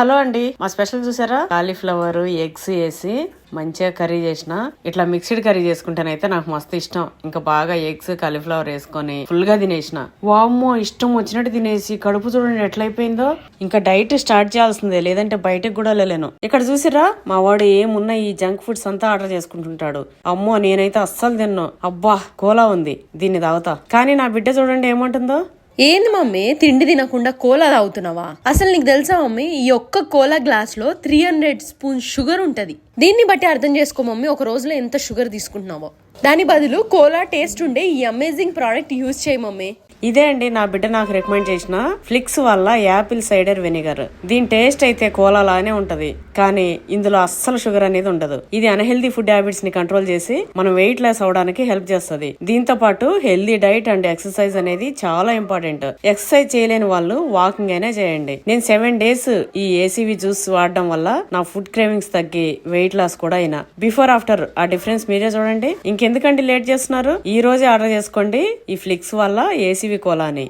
Hello అండి. మా special చూసారా? కాలీఫ్లవర్ ఎగ్స్ వేసి మంచిగా కర్రీ చేసిన. ఇట్లా మిక్స్డ్ కర్రీ చేసుకుంటేనైతే నాకు మస్తు ఇష్టం. ఇంకా బాగా ఎగ్స్ కాలీఫ్లవర్ వేసుకొని ఫుల్గా తినేసిన. వామ్మో ఇష్టం వచ్చినట్టు తినేసి కడుపు చూడండి ఎట్లయిపోయిందో ఇంకా డైట్ స్టార్ట్ చేయాల్సిందే లేదంటే బయటకు కూడా వెళ్ళలేను. ఇక్కడ చూసిరా మా వాడు ఏమున్నా ఈ జంక్ ఫుడ్స్ అంతా ఆర్డర్ చేసుకుంటుంటాడు. అమ్మో నేనైతే అస్సలు తిన్నాను అబ్బా కోలా ఉంది. దీన్ని తాగుతా. కానీ నా బిడ్డ చూడండి ఏమంటుందో? ఏంది మమ్మీ? తిండి తినకుండా కోలా తాగుతున్నావా? అసలు నీకు తెలుసా మమ్మీ? ఈ ఒక్క కోలా గ్లాస్లో త్రీ హండ్రెడ్ స్పూన్ షుగర్ ఉంటది. దీన్ని బట్టి అర్థం చేసుకో మమ్మీ ఒక రోజులో ఎంత షుగర్ తీసుకుంటున్నావో. దాని బదులు కోలా టేస్ట్ ఉండే ఈ అమేజింగ్ ప్రోడక్ట్ యూజ్ చేయి మమ్మీ. ఇదే అండి నా బిడ్డ నాకు రికమెండ్ చేసిన ఫ్లిక్స్ వల్ల యాపిల్ సైడర్ వెనిగర్. దీని టేస్ట్ అయితే కోలాలానే ఉంటది కానీ ఇందులో అస్సలు షుగర్ అనేది ఉండదు. ఇది అన్హెల్దీ ఫుడ్ హ్యాబిట్స్ని కంట్రోల్ చేసి మనం వెయిట్ లెస్ అవడానికి హెల్ప్ చేస్తుంది. దీంతో పాటు హెల్దీ డైట్ అండ్ ఎక్సర్సైజ్ అనేది చాలా ఇంపార్టెంట్. ఎక్సర్సైజ్ చేయలేని వాళ్ళు వాకింగ్ అయినా చేయండి. నేను సెవెన్ డేస్ ఈ ఏసీవీ జ్యూస్ వాడడం వల్ల నా ఫుడ్ క్రేవింగ్స్ తగ్గి వెయిట్ లాస్ కూడా అయినా. బిఫోర్ ఆఫ్టర్ ఆ డిఫరెన్స్ మీరే చూడండి. ఇంకెందుకండి లేట్ చేస్తున్నారు? ఈ రోజే ఆర్డర్ చేసుకోండి. ఈ ఫ్లిక్స్ వల్ల ఏసీవీ కోలా అని